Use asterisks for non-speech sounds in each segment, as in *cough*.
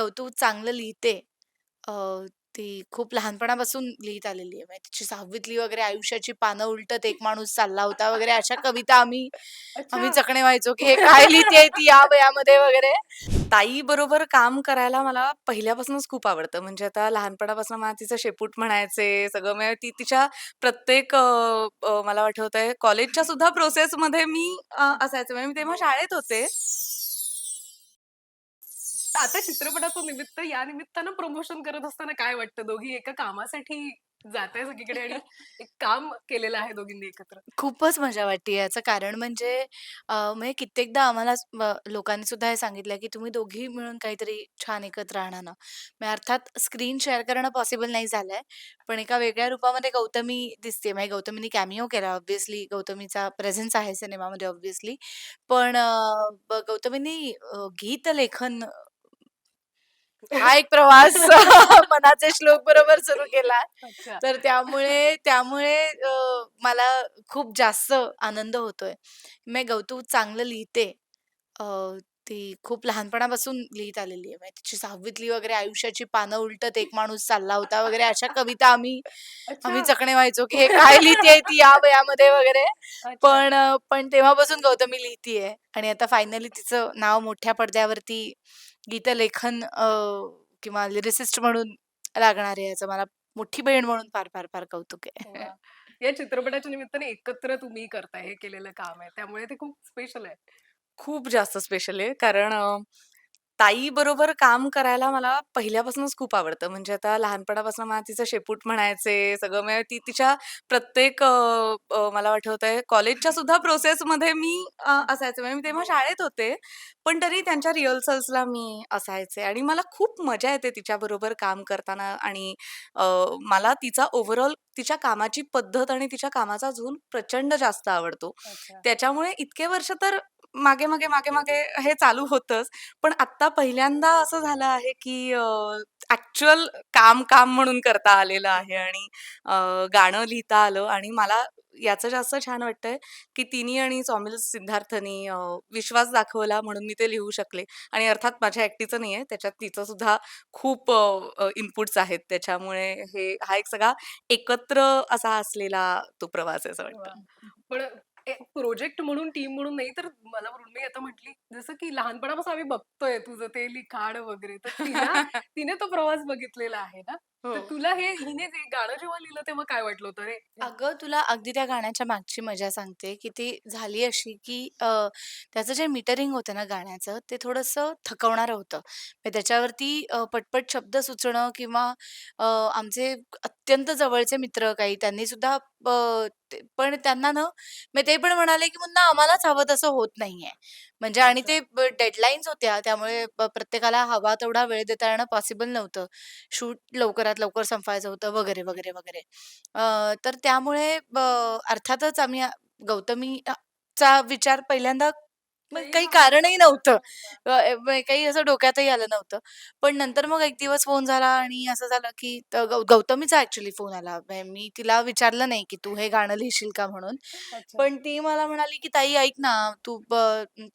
गौतू चांगलं लिहिते. अ, ती खूप लहानपणापासून लिहीत आलेली आहे. म्हणजे तिची 6वीतली वगैरे आयुष्याची पानं उलटत एक माणूस चालला होता वगैरे अशा कविता आम्ही आम्ही अच्छा. चकणे व्हायचो, की हे काय लिहितेय ती या वयामध्ये वगैरे. ताईबरोबर काम करायला मला पहिल्यापासूनच खूप आवडतं. म्हणजे आता लहानपणापासून मला तिचं शेपूट म्हणायचे, सगळं म्हणजे ती तिच्या प्रत्येक अ, अ, मला आठवतंय कॉलेजच्या सुद्धा प्रोसेसमध्ये मी अ, असायचे. म्हणजे मी तेव्हा शाळेत होते. आता चित्रपटाचं निमित्त या निमित्तानं प्रमोशन करत असताना काय वाटतं? दोघी एका कामासाठी जाताय सगळीकडे आणि एक काम केलेलं आहे दोघींनी एकत्र. खूपच मजा वाटते याचं कारण म्हणजे म्हणजे कित्येकदा आम्हाला स- लोकांनी सुद्धा हे सांगितलं की तुम्ही दोघी मिळून काहीतरी छान एकत्र आणा ना. म्हणजे अर्थात स्क्रीन शेअर करणं पॉसिबल नाही झालंय. पण एका वेगळ्या रूपामध्ये गौतमी दिसते. म्हणजे गौतमीने कॅमिओ केला ऑब्व्हियसली गौतमीचा प्रेझेन्स आहे सिनेमामध्ये ऑब्व्हियसली. पण अ, ब गौतमींनी गीत लेखन हा एक प्रवास *laughs* मनाचे श्लोक बरोबर सुरू केला. तर त्यामुळे त्यामुळे मला खूप जास्त आनंद होतोय. मी गौतू चांगलं लिहिते. ती खूप लहानपणापासून लिहीत आलेली आहे. म्हणजे तिची 6वीतली वगैरे आयुष्याची पानं उलटत एक माणूस चालला होता वगैरे अशा कविता आम्ही आम्ही अच्छा. चकणे व्हायचो, की हे काय लिहितेय ती या वयामध्ये वगैरे. अच्छा. पण अ, पण तेव्हापासून गौतमी लिहितीये आणि आता फायनली तिचं नाव मोठ्या पडद्यावरती गीतलेखन अ, किंवा लिरिसिस्ट म्हणून लागणार आहे याचं मला मोठी बहीण म्हणून फार, फार, फार कौतुक आहे. वाह! या चित्रपटाच्या निमित्ताने एकत्र तुम्ही करताय हे केलेलं काम आहे. त्यामुळे ते खूप स्पेशल आहे. खूप जास्त स्पेशल आहे. कारण अ, ताईबरोबर काम करायला मला पहिल्यापासूनच खूप आवडतं. म्हणजे आता लहानपणापासून मला तिचं शेपूट म्हणायचे, सगळं म्हणजे ती तिच्या प्रत्येक अ, अ, मला आठवतंय कॉलेजच्या सुद्धा प्रोसेसमध्ये मी अ, असायचे. म्हणजे मी तेव्हा शाळेत होते. पण तरी त्यांच्या रिहर्सल्सला मी असायचे आणि मला खूप मजा येते तिच्याबरोबर काम करताना आणि अ, मला तिचा ओव्हरऑल तिच्या कामाची पद्धत आणि तिच्या कामाचा झोन प्रचंड जास्त आवडतो. अच्छा. त्याच्यामुळे इतके वर्ष तर मागे, मागे, मागे, मागे हे चालू होतंच. पण आत्ता पहिल्यांदा असं झालं आहे, की अ, ॲक्चुअल काम, काम म्हणून करता आलेलं आहे आणि अ, गाणं लिहिता आलं आणि मला याचं जास्त छान वाटतंय, की तिनी आणि सौमिल सिद्धार्थनी अ, विश्वास दाखवला म्हणून मी ते लिहू शकले आणि अर्थात माझ्या एकटीचं नाहीये, त्याच्यात तिचं सुद्धा खूप इनपुट्स आहेत. त्याच्यामुळे हे हा एक सगळा एकत्र असा असलेला तो प्रवास आहे असं वाटतं. वाह! पण प्रोजेक्ट म्हणून, टीम म्हणून नाही तर मला मृण्मयी आता म्हटली, जसं की लहानपणापासून आम्ही बघतोय तुझं ते लिखाण वगैरे. तर तिला *laughs* तिने तो प्रवास बघितलेला आहे ना. हो. तर तुला हे हिने जे गाणं जेव्हा लिहिलं तेव्हा काय वाटलं होतं? अरे अगं, तुला अगदी त्या गाण्याच्या मागची मजा सांगते, की ती झाली अशी, की अ, त्याचं जे मीटरिंग होतं ना गाण्याचं, ते थोडंसं थकवणारं होतं. म्हणजे त्याच्यावरती अ, पटपट शब्द सुचणं किंवा अ, आमचे अत्यंत जवळचे मित्र काही त्यांनी सुद्धा अ, ते पण त्यांना ना मग ते पण म्हणाले, की "मुन्ना आम्हालाच हवं तसं होत नाहीये." म्हणजे आणि अच्छा. ते डेडलाईन्स होत्या त्यामुळे प प्रत्येकाला हवा तेवढा वेळ देता येणं पॉसिबल नव्हतं. शूट लवकरात लवकर संपवायचं होतं वगैरे, वगैरे, वगैरे. अ, तर त्यामुळे ब अर्थातच आम्ही अ, गौतमी अ, चा विचार पहिल्यांदा मग काही कारणही नव्हतं. अ, काही असं डोक्यातही आलं नव्हतं. पण नंतर मग एक दिवस फोन झाला आणि असं झालं, की त गौ गौतमीचा ॲक्चुअली फोन आला. म्हणजे मी तिला विचारलं नाही, की "तू हे गाणं लिहिशील का?" म्हणून. अच्छा. पण ती मला म्हणाली, की "ताई ऐक ना, तू ब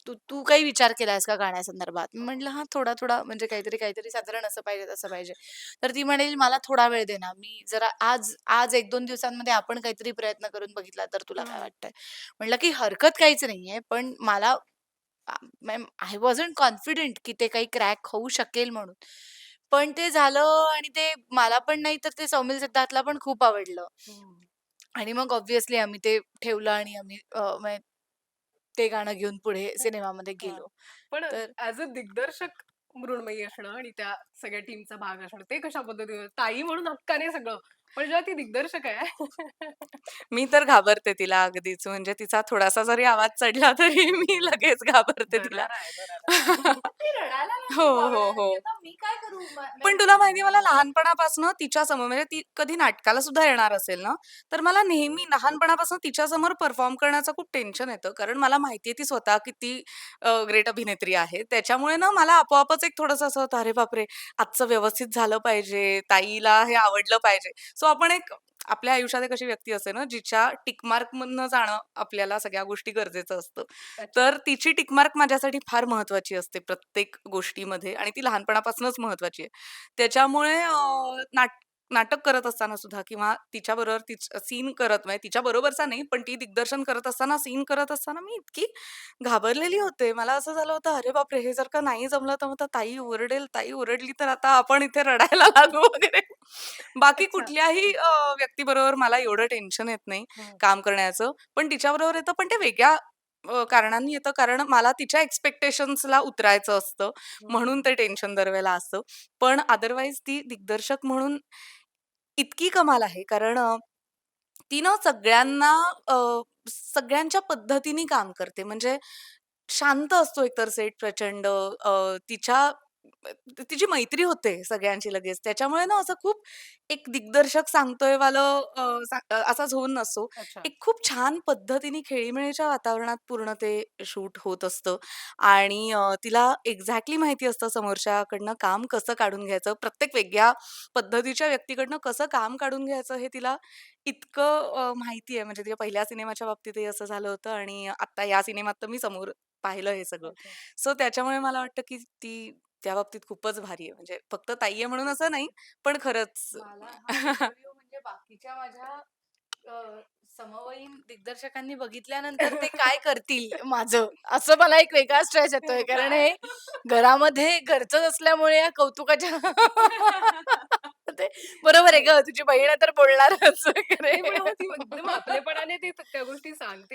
तू तू काही विचार केलायस का गाण्यासंदर्भात?" मी म्हटलं, "हां, थोडा-थोडा म्हणजे काहीतरी, काहीतरी साधारण असं पाहिजे, तसं पाहिजे." तर ती म्हणेल, "मला थोडा वेळ दे ना. मी जरा आज आज 1-2 दिवसांमध्ये आपण काहीतरी प्रयत्न करून बघितला तर तुला काय हं. वाटतंय?" म्हटलं, की "हरकत काहीच नाहीये, पण मला आय वॉजंट कॉन्फिडंट की ते काही क्रॅक होऊ शकेल म्हणून. पण ते झालं आणि ते मला पण नाही तर ते सौमिल सिद्धार्थला पण खूप आवडलं. हं. आणि मग ऑब्व्हियसली आम्ही ते ठेवलं आणि आम्ही अ, म्हणजे ते गाणं घेऊन पुढे सिनेमामध्ये हां. गेलो. पण तर ॲज अ दिग्दर्शक मृण्मयी असणं आणि त्या सगळ्या टीमचा भाग असणं, ते कशा पद्धतीने ताई म्हणून हक्काने सगळं. पण जेव्हा ती दिग्दर्शक आहे मी तर घाबरते तिला अगदीच. म्हणजे तिचा थोडासा जरी आवाज चढला तरी *laughs* मी लगेच घाबरते तिला. दरारा आहे, दरारा. ती *laughs* रडायला हो, लागली हो, हो. आणि आता मी काय करू? म पण तुला माहिती मला लहानपणापासून तिच्यासमोर म्हणजे ती कधी नाटकाला सुद्धा येणार असेल ना, तर मला नेहमी लहानपणापासून तिच्यासमोर परफॉर्म करण्याचं खूप टेन्शन येतं. कारण मला माहिती ती स्वतः किती ग्रेट अभिनेत्री आहे. त्याच्यामुळे ना मला आपोआपच एक थोडंसं असं होतं, "अरे बापरे! आजचं व्यवस्थित झालं पाहिजे, ताईला हे आवडलं पाहिजे." सो आपण एक आपल्या आयुष्यात एक अशी व्यक्ती असते ना, जिच्या टिक मार्कमधनं जाणं आपल्याला सगळ्या गोष्टी गरजेचं असतं. तर तिची टिक मार्क माझ्यासाठी फार महत्त्वाची असते प्रत्येक गोष्टीमध्ये आणि ती लहानपणापासूनच महत्त्वाची आहे. त्याच्यामुळे अ, नाट नाटक करत असताना सुद्धा किंवा तिच्याबरोबर तिच सीन करत म्हणजे तिच्याबरोबरचा नाही, पण ती दिग्दर्शन करत असताना, सीन करत असताना मी इतकी घाबरलेली होते. मला असं झालं होतं, "अरे बापरे! हे जर का नाही जमलं तर मग आता ताई ओरडेल, ताई ओरडली तर आता आपण इथे रडायला लागू वगैरे." बाकी अच्छा. कुठल्याही अ, व्यक्तीबरोबर मला एवढं टेन्शन येत नाही हं. काम करण्याचं. पण तिच्याबरोबर येतं, पण ते वेगळ्या अ, कारणांनी येतं. कारण मला तिच्या एक्स्पेक्टेशन्सला उतरायचं असतं. म्हणून हं. ते टेन्शन दरवेळेला असतं. पण अदरवाईज ती दिग्दर्शक म्हणून इतकी कमाल आहे. कारण अ, ती ना सगळ्यांना अ, सगळ्यांच्या पद्धतीने काम करते. म्हणजे शांत असतो एकतर सेट प्रचंड. अ, तिच्या तिची मैत्री होते सगळ्यांची लगेच. त्याच्यामुळे ना असं खूप एक दिग्दर्शक सांगतोय वालं अ, सा अ, असा झोन नसतो. अच्छा. एक खूप छान पद्धतीने खेळीमेळीच्या वातावरणात पूर्ण ते शूट होत असतं आणि अ, तिला एक्झॅक्टली माहिती असतं समोरच्याकडनं काम कसं काढून घ्यायचं. प्रत्येक वेगळ्या पद्धतीच्या व्यक्तीकडनं कसं काम काढून घ्यायचं हे तिला इतकं माहिती आहे. म्हणजे तिच्या पहिल्या सिनेमाच्या बाबतीतही असं झालं होतं आणि आता या सिनेमात तर मी समोर पाहिलं हे सगळं. सो त्याच्यामुळे मला वाटतं, की ती त्या बाबतीत खूपच भारी आहे. म्हणजे फक्त ताई आहे म्हणून असं नाही, पण खरंच. मला हा इंटरव्ह्यू म्हणजे बाकीच्या माझ्या अ, समवयीन दिग्दर्शकांनी बघितल्यानंतर ते काय करतील माझं, असं मला एक वेगळा स्ट्रेस येतोय. कारण? हे घरामध्ये घरचंच असल्यामुळे या कौतुकाच्या *laughs* ते बरोबर आहे गं, तुझी बहीण आहे तर बोलणारच नाही पण वगैरे. मग ती एकदम आपलेपणाने ती त्या गोष्टी सांगते.